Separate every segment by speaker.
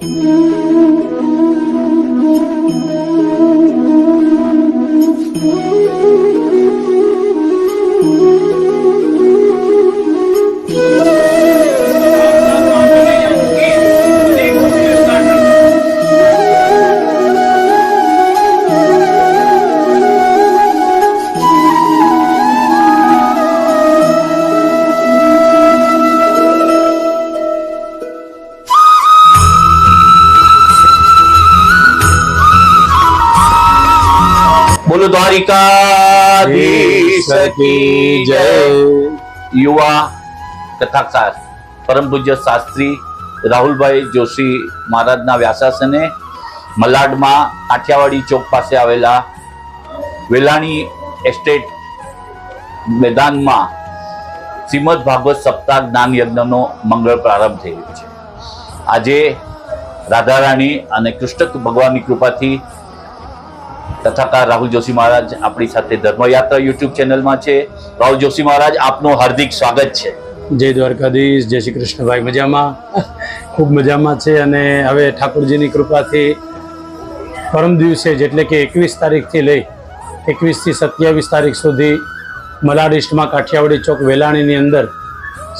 Speaker 1: Thank you. Dwarkadhish કી જય યુવા કથાકાર પરમ પૂજ્ય શાસ્ત્રી રાહુલભાઈ જોશી મહારાજના વ્યાસાસને મલાડમાં કાઠિયાવાડી ચોક પાસે આવેલા વેલાણી એસ્ટેટ મેદાનમાં શ્રીમદ ભાગવત સપ્તાહ જ્ઞાન યજ્ઞનો મંગળ પ્રારંભ થઈ રહ્યો છે. આજે રાધારાણી અને કૃષ્ણ ભગવાનની કૃપાથી કથાકાર રાહુલ જોશી મહારાજ આપણી સાથે ધર્મયાત્રા યુટ્યુબ ચેનલમાં છે. રાહુલ જોશી મહારાજ, આપનું હાર્દિક સ્વાગત છે.
Speaker 2: જય દ્વારકાધીશ, જય શ્રી કૃષ્ણભાઈ મજામાં? ખૂબ મજામાં છે અને હવે ઠાકોરજીની કૃપાથી પરમ દિવસે જેટલે કે એકવીસ તારીખથી લઈ એકવીસથી સત્યાવીસ તારીખ સુધી મલાડ ઇસ્ટમાં કાઠિયાવાડી ચોક વેલાણીની અંદર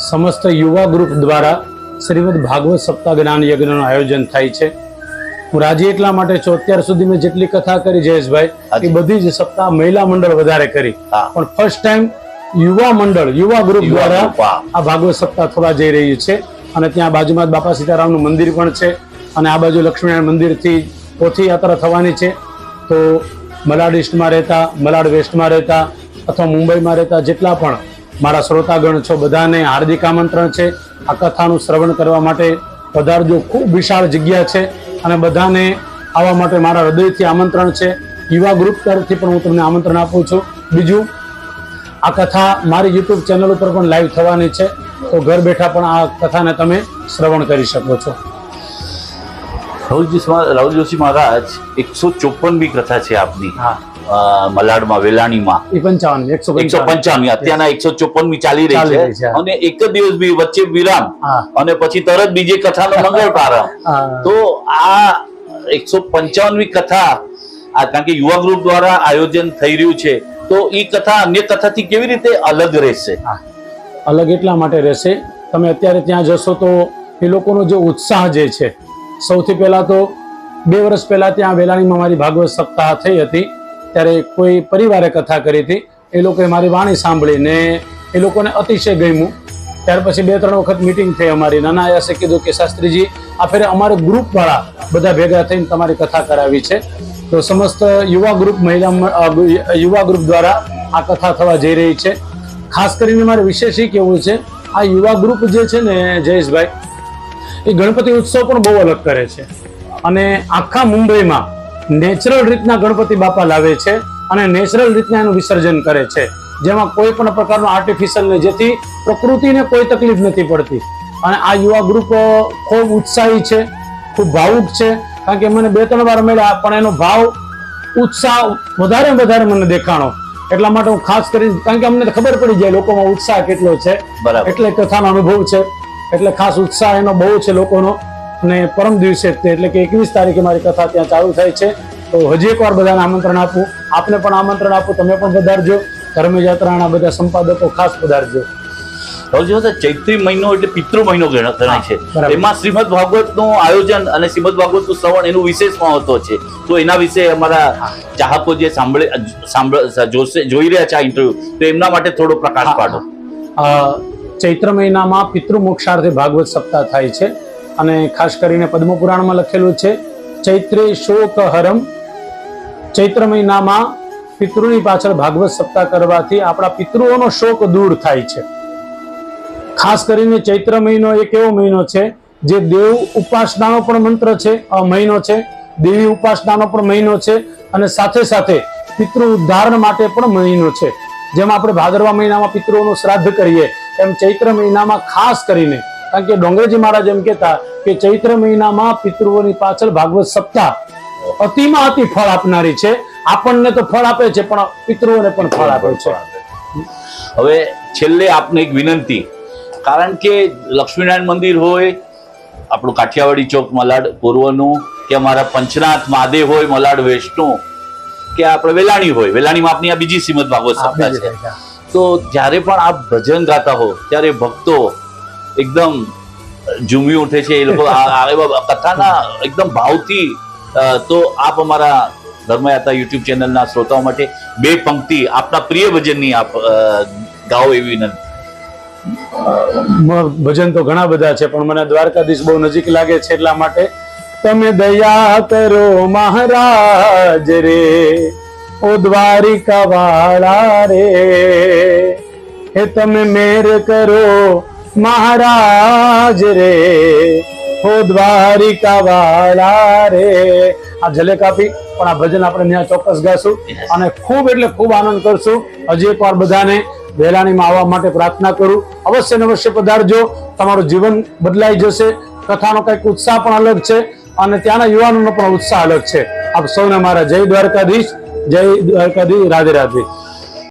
Speaker 2: સમસ્ત યુવા ગ્રુપ દ્વારા શ્રીમદ ભાગવત સપ્તાહ જ્ઞાન યજ્ઞનું આયોજન થાય છે. હું રાજી એટલા માટે છું. અત્યાર સુધી મેં જેટલી કથા કરી જયેશભાઈ એ બધી જ સપ્તાહ મહિલા મંડળ વધારે કરી. પણ ફર્સ્ટ ટાઈમ યુવા મંડળ યુવા ગ્રુપ દ્વારા આ ભાગવત સપ્તાહ થવા જઈ રહ્યું છે. અને ત્યાં બાજુમાં બાપા સીતારામનું મંદિર પણ છે. અને આ બાજુ લક્ષ્મીનારાયણ મંદિરથી પોથી યાત્રા થવાની છે. તો મલાડ ઈસ્ટમાં રહેતા મલાડ વેસ્ટમાં રહેતા અથવા મુંબઈમાં રહેતા જેટલા પણ મારા શ્રોતાગણ છો બધાને હાર્દિક આમંત્રણ છે. આ કથાનું શ્રવણ કરવા માટે પધારજો. ખૂબ વિશાળ જગ્યા છે. અને બધાને આવવા માટે મારા હૃદયથી આમંત્રણ છે. યુવા ગ્રુપ તરફથી પણ હું તમને આમંત્રણ આપું છું. બીજું આ કથા મારી યુટ્યુબ ચેનલ ઉપર પણ લાઈવ થવાની છે. તો ઘર બેઠા પણ આ કથાને તમે શ્રવણ કરી શકો છો.
Speaker 1: રાહુલ જોશી રાહુલ જોશી મહારાજ એકસો ચોપનમી કથા છે આપની.
Speaker 2: હા.
Speaker 1: મલાડમાં વેલાણીમાં.
Speaker 2: એકસો પંચાવન.
Speaker 1: અત્યારના એકસો ચોપનમી ચાલી રહી છે. અને એક જ દિવસ બી વચ્ચે વિરામ. અને પછી તરત બીજી કથાનો મંગળ પ્રારંભ તો આ એકસો પંચાવનમી કથા આ કારણ કે યુવા ગ્રુપ દ્વારા આયોજન થઈ રહ્યું છે તો એ કથા અન્ય કથાથી કેવી રીતે અલગ રહેશે?
Speaker 2: અલગ એટલા માટે રહેશે તમે અત્યારે ત્યાં જશો તો એ લોકોનો જે ઉત્સાહ જે છે સૌથી પહેલા તો બે વર્ષ પહેલા ત્યાં વેલાણીમાં મારી ભાગવત સપ્તાહ થઈ હતી. ત્યારે કોઈ પરિવારે કથા કરી હતી. એ લોકોએ મારી વાણી સાંભળીને એ લોકોને અતિશય ગમ્યું. ત્યાર પછી બે ત્રણ વખત મિટિંગ થઈ અમારી. નાના આયાસે કીધું કે, શાસ્ત્રીજી, આ ફેરે અમારે ગ્રુપ વાળા બધા ભેગા થઈને તમારી કથા કરાવી છે. તો સમસ્ત યુવા ગ્રુપ મહિલા યુવા ગ્રુપ દ્વારા આ કથા થવા જઈ રહી છે. ખાસ કરીને મારે વિશેષ એ કેવું છે, આ યુવા ગ્રુપ જે છે ને, જયેશભાઈ, એ ગણપતિ ઉત્સવ પણ બહુ અલગ કરે છે. અને આખા મુંબઈમાં નેચરલ રીતના ગણપતિ બાપા લાવે છે અને નેચરલ રીતના એનું વિસર્જન કરે છે. જેમાં કોઈ પણ પ્રકારનું આર્ટિફિશિયલ નહીં જેથી પ્રકૃતિને કોઈ તકલીફ નથી પડતી. અને આ યુવા ગ્રુપ ખૂબ ઉત્સાહી છે ખૂબ ભાવુક છે. કારણ કે મને બે ત્રણ વાર મળ્યા પણ એનો ભાવ ઉત્સાહ વધારે વધારે મને દેખાણો. એટલા માટે હું ખાસ કરી કારણ કે અમને ખબર પડી જાય લોકોમાં ઉત્સાહ કેટલો છે.
Speaker 1: બરાબર.
Speaker 2: એટલે કથાનો અનુભવ છે. એટલે ખાસ ઉત્સાહ એનો બહુ છે લોકોનો. અને પરમ દિવસે એટલે કે એકવીસ તારીખે મારી કથા ત્યાં ચાલુ થાય છે. તો હજી એકવાર બધાને આમંત્રણ આપું. આપને પણ આમંત્રણ આપું તમે પણ પધારજો. ધર્મયાત્રાના બધા સંપાદકો ખાસ પધારજો.
Speaker 1: ચૈત્રી મહિનો એટલે પિતૃ મહિનો ગણ- ગણાય છે. એમાં શ્રીમદ ભાગવતનું આયોજન અને શ્રીમદ ભાગવતનું શ્રવણ એનું વિશેષ મહત્વ છે. તો એના વિશે અમારા ચાહકો જે સાંભળે સાંભળ જોશે જોઈ રહ્યા છે આ ઇન્ટરવ્યુ તો એમના માટે થોડો પ્રકાશ પાડો.
Speaker 2: ચૈત્ર મહિનામાં પિતૃ મોક્ષાર્થે ભાગવત સપ્તાહ થાય છે. અને ખાસ કરીને પદ્મપુરાણમાં લખેલું છે, ચૈત્રે શોક હરમ ચૈત્ર મહિનામાં પિતૃની પાછળ ભાગવત સપ્તાહ કરવાથી આપણા પિતૃઓનો શોક દૂર થાય છે. ખાસ કરીને ચૈત્ર મહિનો એક એવો મહિનો છે, જે દેવ ઉપાસનાનો પણ મંત્ર છે મહિનો છે, દેવી ઉપાસનાનો પણ મહિનો છે, અને સાથે સાથે પિતૃ ઉદ્ધારણ માટે પણ મહિનો છે. જેમ આપણે ભાદરવા મહિનામાં પિતૃઓનું શ્રાદ્ધ કરીએ, એમ ચૈત્ર મહિનામાં ખાસ કરીને કારણ કે ડોંગરેજી મહારાજ એમ કહેતા કે ચૈત્ર મહિનામાં પિતૃઓની પાછળ ભાગવત સપ્તાહ અતિમાં અતિ ફળ આપનારી છે. આપણને તો ફળ આપે છે પણ પિતૃઓને પણ ફળ આપે છે.
Speaker 1: હવે છેલ્લે આપને એક વિનંતી. કારણ કે લક્ષ્મીનારાયણ મંદિર હોય આપણું કાઠિયાવાડી ચોક મલાડ પૂર્વનું કે અમારા પંચનાથ મહાદેવ હોય મલાડ વેસ્ટનું કે આપણે વેલાણી હોય. વેલાણીમાં આપની આ બીજી શ્રીમદ ભાગવત સપ્તાહ છે. તો જ્યારે પણ આપ ભજન ગાતા હો ત્યારે ભક્તો એકદમ ઝૂમી ઉઠે છે, એ લોકો કથાના એકદમ ભાવથી તો આપ અમારા ધર્મયાત્રા યુટ્યુબ ચેનલના શ્રોતાઓ માટે બે પંક્તિ આપના પ્રિય ભજનની આપ ગાઓ એવી વિનંતી.
Speaker 2: ભજન તો ઘણા બધા છે, પણ મને દ્વારકાધીશ બહુ નજીક લાગે છે એટલા માટે તમે દયા કરો મહારાજ રે, ઓ દ્વારિકા વાળા રે, હે તમે મેર કરો મહારાજ રે, હો દ્વારિકા વાળા રે. આ જલે કાપી, પણ આ ભજન આપણે ત્યાં ચોક્કસ ગાશું અને ખૂબ એટલે ખૂબ આનંદ કરશું. હજી એકવાર બધાને વહેલાણીમાં આવવા માટે પ્રાર્થના કરું. અવશ્ય ને અવશ્ય પધારજો. તમારું જીવન બદલાઈ જશે. કથાનો કંઈક ઉત્સાહ પણ અલગ છે અને ત્યાંના યુવાનોનો પણ ઉત્સાહ અલગ છે. આપ સૌને મારા જય દ્વારકાધીશ જય દ્વારકાધીશ, રાધે રાધે.